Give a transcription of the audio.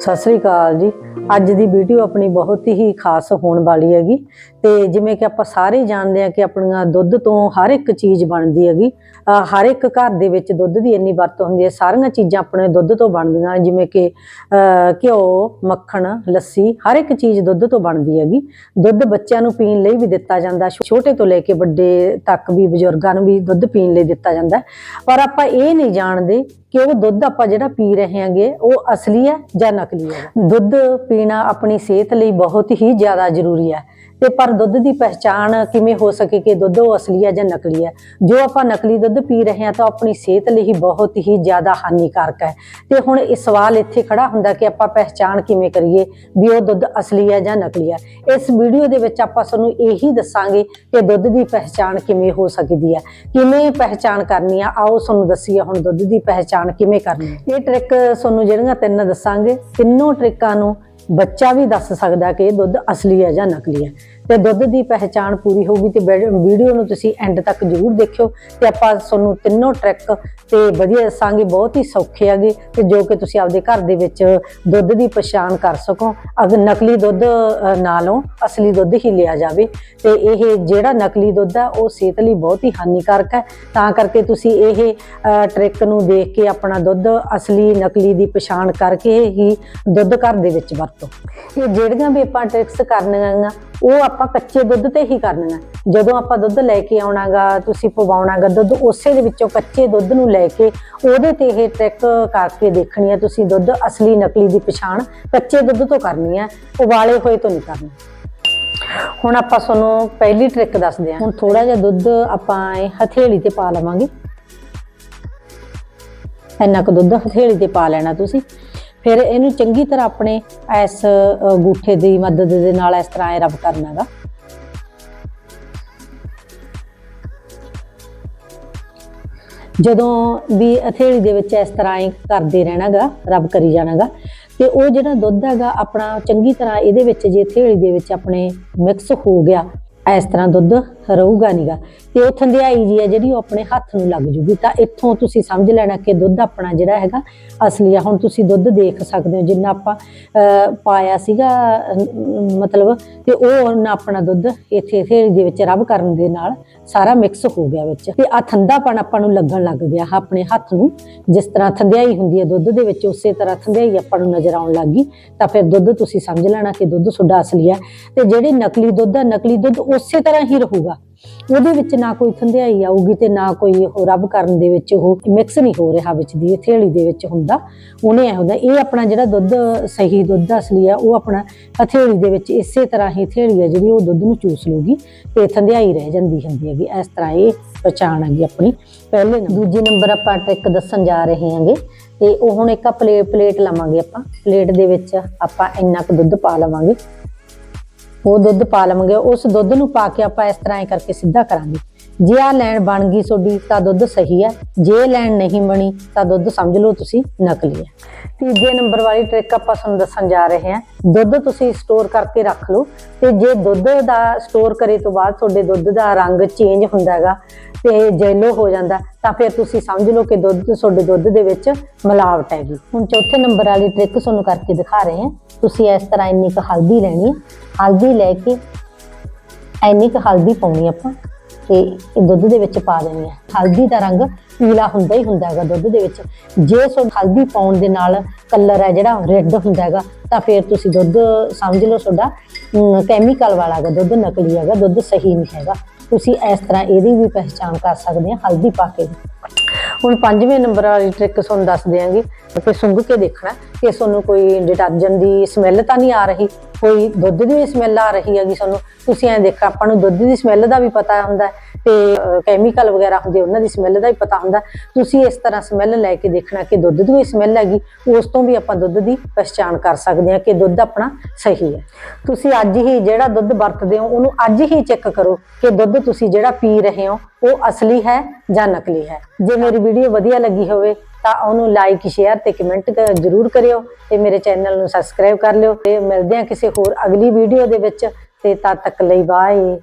ਸਤਿ ਸ੍ਰੀ ਅਕਾਲ ਜੀ। ਅੱਜ ਦੀ ਵੀਡੀਓ ਆਪਣੀ ਬਹੁਤ ਹੀ ਖਾਸ ਹੋਣ ਵਾਲੀ ਹੈਗੀ। ਤੇ ਜਿਵੇਂ ਕਿ ਆਪਾਂ ਸਾਰੇ ਜਾਣਦੇ ਆ ਕਿ ਆਪਣੀਆਂ ਦੁੱਧ ਤੋਂ ਹਰ ਇੱਕ ਚੀਜ਼ ਬਣਦੀ ਹੈਗੀ। ਹਰ ਇੱਕ ਘਰ ਦੇ ਵਿੱਚ ਦੁੱਧ ਦੀ ਇੰਨੀ ਵਰਤੋਂ ਹੁੰਦੀ ਹੈ। ਸਾਰੀਆਂ ਚੀਜ਼ਾਂ ਆਪਣੇ ਦੁੱਧ ਤੋਂ ਬਣਦੀਆਂ। ਜਿਵੇਂ ਕਿ ਘਿਓ, ਮੱਖਣ, ਲੱਸੀ, ਹਰ ਇੱਕ ਚੀਜ਼ ਦੁੱਧ ਤੋਂ ਬਣਦੀ ਹੈਗੀ। ਦੁੱਧ ਬੱਚਿਆਂ ਨੂੰ ਪੀਣ ਲਈ ਵੀ ਦਿੱਤਾ ਜਾਂਦਾ। ਛੋਟੇ ਤੋਂ ਲੈ ਕੇ ਵੱਡੇ ਤੱਕ ਵੀ ਬਜ਼ੁਰਗਾਂ ਨੂੰ ਵੀ ਦੁੱਧ ਪੀਣ ਲਈ ਦਿੱਤਾ ਜਾਂਦਾ ਪਰ ਆਪਾਂ ਇਹ ਨਹੀਂ ਜਾਣਦੇ ਕਿ ਉਹ ਦੁੱਧ ਆਪਾਂ ਜਿਹੜਾ ਪੀ ਰਹੇ ਹਾਂਗੇ, ਉਹ ਅਸਲੀ ਹੈ ਜਾਂ ਨਕਲੀ ਹੈ। ਦੁੱਧ ਪੀਣਾ ਆਪਣੀ ਸਿਹਤ ਲਈ ਬਹੁਤ ਹੀ ਜ਼ਿਆਦਾ ਜ਼ਰੂਰੀ ਹੈ। ਤੇ ਪਰ ਦੁੱਧ ਦੀ ਪਹਿਚਾਣ ਕਿਵੇਂ ਹੋ ਸਕੇ ਕਿ ਦੁੱਧ ਉਹ ਅਸਲੀ ਹੈ ਜਾਂ ਨਕਲੀ ਹੈ? ਜੋ ਆਪਾਂ ਨਕਲੀ ਦੁੱਧ ਪੀ ਰਹੇ ਹਾਂ ਤਾਂ ਆਪਣੀ ਸਿਹਤ ਲਈ ਬਹੁਤ ਹੀ ਜ਼ਿਆਦਾ ਹਾਨੀਕਾਰਕ ਹੈ। ਤੇ ਹੁਣ ਇਹ ਸਵਾਲ ਇੱਥੇ ਖੜਾ ਹੁੰਦਾ ਕਿ ਆਪਾਂ ਪਹਿਚਾਣ ਕਿਵੇਂ ਕਰੀਏ ਵੀ ਉਹ ਦੁੱਧ ਅਸਲੀ ਹੈ ਜਾਂ ਨਕਲੀ ਹੈ? ਇਸ ਵੀਡੀਓ ਦੇ ਵਿੱਚ ਆਪਾਂ ਤੁਹਾਨੂੰ ਇਹੀ ਦੱਸਾਂਗੇ ਕਿ ਦੁੱਧ ਦੀ ਪਹਿਚਾਣ ਕਿਵੇਂ ਹੋ ਸਕਦੀ ਹੈ। ਕਿਵੇਂ ਪਹਿਚਾਣ ਕਰਨੀ ਆ? ਆਓ ਤੁਹਾਨੂੰ ਦੱਸੀਏ ਹੁਣ ਦੁੱਧ ਦੀ ਪਹਿਚਾਣ ਕਿਵੇਂ ਕਰਨੀ ਹੈ। ਇਹ ਟ੍ਰਿਕ ਤੁਹਾਨੂੰ ਜਿਹੜੀਆਂ ਤਿੰਨ ਦੱਸਾਂਗੇ, ਤਿੰਨੋਂ ਟ੍ਰਿਕਾਂ ਨੂੰ ਬੱਚਾ ਵੀ ਦੱਸ ਸਕਦਾ ਕਿ ਇਹ ਦੁੱਧ ਅਸਲੀ ਹੈ ਜਾਂ ਨਕਲੀ ਹੈ। ਤੇ ਦੁੱਧ ਦੀ ਪਹਿਚਾਣ ਪੂਰੀ ਹੋਊਗੀ ਤੇ ਵੀਡ- ਵੀਡੀਓ ਨੂੰ ਤੁਸੀਂ ਐਂਡ ਤੱਕ ਜ਼ਰੂਰ ਦੇਖਿਓ ਤੇ ਆਪਾਂ ਤੁਹਾਨੂੰ ਤਿੰਨੋਂ ਟ੍ਰਿਕ ਤੇ ਵਧੀਆ ਦੱਸਾਂਗੇ ਬਹੁਤ ਹੀ ਸੌਖੇ ਹੈਗੇ ਤੇ ਜੋ ਕਿ ਤੁਸੀਂ ਆਪਦੇ ਘਰ ਦੇ ਵਿੱਚ ਦੁੱਧ ਦੀ ਪਛਾਣ ਕਰ ਸਕੋ। ਅਗਰ ਨਕਲੀ ਦੁੱਧ ਅ, ਨਾ ਲਓ ਅਸਲੀ ਦੁੱਧ ਹੀ ਲਿਆ ਜਾਵੇ ਤੇ ਇਹ ਜਿਹੜਾ ਨਕਲੀ ਦੁੱਧ ਆ ਉਹ ਸਿਹਤ ਲਈ ਬਹੁਤ ਹੀ ਹਾਨੀਕਾਰਕ ਹੈ। ਤਾਂ ਕਰਕੇ ਤੁਸੀਂ ਇਹ ਟ੍ਰਿਕ ਨੂੰ ਦੇਖ ਕੇ ਆਪਣਾ ਦੁੱਧ ਅਸਲੀ ਨਕਲੀ ਦੀ ਪਛਾਣ ਕਰਕੇ ਹੀ ਦੁੱਧ ਘਰ ਦੇ ਵਿੱਚ ਵਰਤੋ। ਇਹ ਜਿਹੜੀਆਂ ਵੀ ਆਪਾਂ ਟ੍ਰਿਕਸ ਕਰਨੀਆਂ ਗਾ, ਉਹ ਆਪਾਂ ਕੱਚੇ ਦੁੱਧ ਤੇ ਹੀ ਕਰਨੀਆਂ ਜਦੋਂ ਆਪਾਂ ਦੁੱਧ ਲੈ ਕੇ ਆਉਣਾਗਾ, ਤੁਸੀਂ ਪਵਾਉਣਾਗਾ ਦੁੱਧ, ਉਸੇ ਦੇ ਵਿੱਚੋਂ ਕੱਚੇ ਦੁੱਧ ਨੂੰ ਲੈ ਕੇ ਉਹਦੇ ਤੇ ਇਹ ਟ੍ਰਿਕ ਕਰਕੇ ਦੇਖਣੀ ਹੈ ਤੁਸੀਂ ਦੁੱਧ ਅਸਲੀ ਨਕਲੀ ਦੀ ਪਛਾਣ ਕੱਚੇ ਦੁੱਧ ਤੋਂ ਕਰਨੀ ਹੈ, ਉਬਾਲੇ ਹੋਏ ਤੋਂ ਨਹੀਂ ਕਰਨੀ। ਹੁਣ ਆਪਾਂ ਤੁਹਾਨੂੰ ਪਹਿਲੀ ਟ੍ਰਿਕ ਦੱਸਦੇ ਹਾਂ। ਹੁਣ ਥੋੜਾ ਜਿਹਾ ਦੁੱਧ ਆਪਾਂ ਇਹ ਹਥੇਲੀ ਤੇ ਪਾ ਲਵਾਂਗੇ। ਇੰਨਾ ਕੁ ਦੁੱਧ ਹਥੇਲੀ ਤੇ ਪਾ ਲੈਣਾ ਤੁਸੀਂ। ਫਿਰ ਇਹਨੂੰ ਚੰਗੀ ਤਰ੍ਹਾਂ ਆਪਣੇ ਇਸ ਅ, ਗੂਠੇ ਦੀ ਮਦਦ ਦੇ ਨਾਲ ਇਸ ਤਰ੍ਹਾਂ ਇਹ ਰਬ ਕਰਨਾਗਾ ਜਦੋਂ ਵੀ ਹਥੇਲੀ ਦੇ ਵਿੱਚ ਇਸ ਤਰ੍ਹਾਂ ਹੀ ਕਰਦੇ ਰਹਿਣਾਗਾ ਰਬ ਕਰੀ ਜਾਣਾਗਾ ਤੇ ਉਹ ਜਿਹੜਾ ਦੁੱਧ ਹੈਗਾ ਆਪਣਾ ਚੰਗੀ ਤਰ੍ਹਾਂ ਇਹਦੇ ਵਿੱਚ ਜੇ ਹਥੇਲੀ ਦੇ ਵਿੱਚ ਆਪਣੇ ਮਿਕਸ ਹੋ ਗਿਆ ਇਸ ਤਰ੍ਹਾਂ ਦੁੱਧ ਰਹੂਗਾ ਨਹੀਂਗਾ ਤੇ ਉਹ ਥੰਧਿਆਈ ਜੀ ਹੈ ਜਿਹੜੀ ਉਹ ਆਪਣੇ ਹੱਥ ਨੂੰ ਲੱਗ ਜੂਗੀ। ਤਾਂ ਇੱਥੋਂ ਤੁਸੀਂ ਸਮਝ ਲੈਣਾ ਕਿ ਦੁੱਧ ਆਪਣਾ ਜਿਹੜਾ ਹੈਗਾ ਅਸਲੀ ਆ। ਹੁਣ ਤੁਸੀਂ ਦੁੱਧ ਦੇਖ ਸਕਦੇ ਹੋ ਜਿੰਨਾ ਆਪਾਂ ਅਹ, ਪਾਇਆ ਸੀਗਾ ਮਤਲਬ ਤੇ ਉਹ ਉਹਨਾਂ ਆਪਣਾ ਦੁੱਧ ਇੱਥੇ ਹਥੇਲੀ ਦੇ ਵਿੱਚ ਰਬ ਕਰਨ ਦੇ ਨਾਲ ਸਾਰਾ ਮਿਕਸ ਹੋ ਗਿਆ ਵਿੱਚ। ਤੇ ਆ ਥੰਦਾਪਣ ਆਪਾਂ ਨੂੰ ਲੱਗਣ ਲੱਗ ਗਿਆ ਆਪਣੇ ਹੱਥ ਨੂੰ। ਜਿਸ ਤਰ੍ਹਾਂ ਥੰਧਿਆਈ ਹੁੰਦੀ ਹੈ ਦੁੱਧ ਦੇ ਵਿੱਚ ਉਸੇ ਤਰ੍ਹਾਂ ਠੰਡਿਆਈ ਆਪਾਂ ਨੂੰ ਨਜ਼ਰ ਆਉਣ ਲੱਗ ਗਈ। ਤਾਂ ਫਿਰ ਦੁੱਧ ਤੁਸੀਂ ਸਮਝ ਲੈਣਾ ਕਿ ਦੁੱਧ ਤੁਹਾਡਾ ਅਸਲੀ ਹੈ ਤੇ ਜਿਹੜੇ ਨਕਲੀ ਦੁੱਧ ਆ ਨਕਲੀ ਦੁੱਧ ਉਸੇ ਤਰ੍ਹਾਂ ਹੀ ਰਹੂਗਾ। ਉਹਦੇ ਵਿੱਚ ਨਾ ਕੋਈ ਠੰਡਿਆਈ ਆਊਗੀ ਤੇ ਨਾ ਕੋਈ ਉਹ ਰਬ ਕਰਨ ਦੇ ਵਿੱਚ ਉਹ ਮਿਕਸ ਨਹੀਂ ਹੋ ਰਿਹਾ ਵਿੱਚ ਦੀ ਥੇਲੀ ਦੇ ਵਿੱਚ ਹੁੰਦਾ। ਉਹਨੇ ਇਹ ਹੁੰਦਾ ਇਹ ਆਪਣਾ ਜਿਹੜਾ ਦੁੱਧ ਸਹੀ ਦੁੱਧ ਅਸਲੀ ਆ, ਉਹ ਆਪਣਾ ਹਥੇਲੀ ਦੇ ਵਿੱਚ ਇਸੇ ਤਰ੍ਹਾਂ ਹੀ ਥੇਲੀ ਹੈ ਜਿਹੜੀ ਉਹ ਦੁੱਧ ਨੂੰ ਚੂਸ ਲੂਗੀ ਤੇ ਠੰਡਿਆਈ ਰਹਿ ਜਾਂਦੀ ਹੁੰਦੀ ਹੈਗੀ। ਇਸ ਤਰ੍ਹਾਂ ਇਹ ਪਛਾਣ ਹੈਗੀ ਆਪਣੀ। ਪਹਿਲੇ ਦੂਜੇ ਨੰਬਰ ਆਪਾਂ ਟ੍ਰਿਕ ਦੱਸਣ ਜਾ ਰਹੇ ਹਾਂਗੇ ਤੇ ਉਹ ਹੁਣ ਇੱਕ ਪਲੇਟ ਪਲੇਟ ਲਵਾਂਗੇ ਆਪਾਂ। ਪਲੇਟ ਦੇ ਵਿੱਚ ਆਪਾਂ ਇੰਨਾ ਕੁ ਦੁੱਧ ਪਾ ਲਵਾਂਗੇ। ਉਹ ਦੁੱਧ ਪਾ ਲਵਾਂਗੇ, ਉਸ ਦੁੱਧ ਨੂੰ ਪਾ ਕੇ ਆਪਾਂ ਇਸ ਤਰ੍ਹਾਂ ਹੀ ਕਰਕੇ ਸਿੱਧਾ ਕਰਾਂਗੇ। ਜੇ ਆ ਲੈਣ ਬਣ ਗਈ ਤੁਹਾਡੀ, ਤਾਂ ਦੁੱਧ ਸਹੀ ਹੈ। ਜੇ ਲੈਣ ਨਹੀਂ ਬਣੀ, ਤਾਂ ਦੁੱਧ ਸਮਝ ਲਓ ਤੁਸੀਂ ਨਕਲੀ ਹੈ। ਤੀਜੇ ਨੰਬਰ ਵਾਲੀ ਟ੍ਰਿਕ ਆਪਾਂ ਤੁਹਾਨੂੰ ਦੱਸਣ ਜਾ ਰਹੇ ਹਾਂ। ਦੁੱਧ ਤੁਸੀਂ ਸਟੋਰ ਕਰਕੇ ਰੱਖ ਲਓ। ਤੇ ਜੇ ਦੁੱਧ ਦਾ ਸਟੋਰ ਕਰੇ ਤੋਂ ਬਾਅਦ ਤੁਹਾਡੇ ਦੁੱਧ ਦਾ ਰੰਗ ਚੇਂਜ ਹੁੰਦਾ ਹੈਗਾ ਤੇ ਜੈਲੋ ਹੋ ਜਾਂਦਾ, ਤਾਂ ਫਿਰ ਤੁਸੀਂ ਸਮਝ ਲਓ ਕਿ ਦੁੱਧ, ਤੁਹਾਡੇ ਦੁੱਧ ਦੇ ਵਿੱਚ ਮਿਲਾਵਟ ਹੈਗੀ। ਹੁਣ ਚੌਥੇ ਨੰਬਰ ਵਾਲੀ ਟ੍ਰਿਕ ਤੁਹਾਨੂੰ ਕਰਕੇ ਦਿਖਾ ਰਹੇ ਹਾਂ। ਤੁਸੀਂ ਇਸ ਤਰ੍ਹਾਂ ਇੰਨੀ ਕੁ ਹਲਦੀ ਲੈਣੀ ਹਲਦੀ ਲੈ ਕੇ ਐਨੀ ਕੁ ਹਲਦੀ ਪਾਉਣੀ ਆਪਾਂ ਤੇ ਇਹ ਦੁੱਧ ਦੇ ਵਿੱਚ ਪਾ ਦੇਣੀ ਹੈ ਹਲਦੀ ਦਾ ਰੰਗ ਪੀਲਾ ਹੁੰਦਾ ਹੀ ਹੁੰਦਾ ਹੈਗਾ ਦੁੱਧ ਦੇ ਵਿੱਚ। ਜੇ ਸੋ ਹਲਦੀ ਪਾਉਣ ਦੇ ਨਾਲ ਕਲਰ ਹੈ ਜਿਹੜਾ ਰੈੱਡ ਹੁੰਦਾ ਹੈਗਾ, ਤਾਂ ਫਿਰ ਤੁਸੀਂ ਦੁੱਧ ਸਮਝ ਲਓ ਤੁਹਾਡਾ ਕੈਮੀਕਲ ਵਾਲਾ ਹੈਗਾ, ਦੁੱਧ ਨਕਲੀ ਹੈਗਾ, ਦੁੱਧ ਸਹੀ ਨਹੀਂ ਹੈਗਾ। ਤੁਸੀਂ ਇਸ ਤਰ੍ਹਾਂ ਇਹਦੀ ਵੀ ਪਹਿਚਾਣ ਕਰ ਸਕਦੇ ਆ, ਹਲਦੀ ਪਾ ਕੇ ਵੀ। ਹੁਣ ਪੰਜਵੇਂ ਨੰਬਰ ਵਾਲੀ ਟ੍ਰਿਕ ਤੁਹਾਨੂੰ ਦੱਸ ਦਿਆਂਗੇ। ਕਿ ਸੁੰਘ ਕੇ ਦੇਖਣਾ ਕਿ ਤੁਹਾਨੂੰ ਕੋਈ ਡਿਟਰਜੈਂਟ ਦੀ ਸਮੈਲ ਤਾਂ ਨਹੀਂ ਆ ਰਹੀ, ਕੋਈ ਦੁੱਧ ਦੀ ਸਮੈਲ ਆ ਰਹੀ ਹੈਗੀ ਤੁਹਾਨੂੰ ਤੁਸੀਂ ਐਂ ਦੇਖੋ ਆਪਾਂ ਨੂੰ ਦੁੱਧ ਦੀ ਸਮੈਲ ਦਾ ਵੀ ਪਤਾ ਹੁੰਦਾ ਤੇ ਕੈਮੀਕਲ ਵਗੈਰਾ ਹੁੰਦੇ, ਉਹਨਾਂ ਦੀ ਸਮੈਲ ਦਾ ਹੀ ਪਤਾ ਹੁੰਦਾ। ਤੁਸੀਂ ਇਸ ਤਰ੍ਹਾਂ ਸਮੈਲ ਲੈ ਕੇ ਦੇਖਣਾ ਕਿ ਦੁੱਧ ਦੀ ਸਮੈਲ ਹੈਗੀ, ਉਸ ਤੋਂ ਵੀ ਆਪਾਂ ਦੁੱਧ ਦੀ ਪਛਾਣ ਕਰ ਸਕਦੇ ਹਾਂ ਕਿ ਦੁੱਧ ਆਪਣਾ ਸਹੀ ਹੈ। ਤੁਸੀਂ ਅੱਜ ਹੀ ਜਿਹੜਾ ਦੁੱਧ ਵਰਤਦੇ ਹੋ, ਉਹਨੂੰ ਅੱਜ ਹੀ ਚੈੱਕ ਕਰੋ ਕਿ ਦੁੱਧ ਤੁਸੀਂ ਜਿਹੜਾ ਪੀ ਰਹੇ ਹੋ, ਉਹ ਅਸਲੀ ਹੈ ਜਾਂ ਨਕਲੀ ਹੈ। ਜੇ ਮੇਰੀ ਵੀਡੀਓ ਵਧੀਆ ਲੱਗੀ ਹੋਵੇ, ਤਾਂ ਉਹਨੂੰ ਲਾਈਕ ਸ਼ੇਅਰ ਤੇ ਕਮੈਂਟ ਜ਼ਰੂਰ ਕਰਿਓ ਤੇ ਮੇਰੇ ਚੈਨਲ ਨੂੰ ਸਬਸਕ੍ਰਾਈਬ ਕਰ ਲਿਓ ਤੇ ਮਿਲਦੇ ਹਾਂ ਕਿਸੇ ਹੋਰ ਅਗਲੀ ਵੀਡੀਓ ਦੇ ਵਿੱਚ। ਤੇ ਤਦ ਤੱਕ ਲਈ ਬਾਏ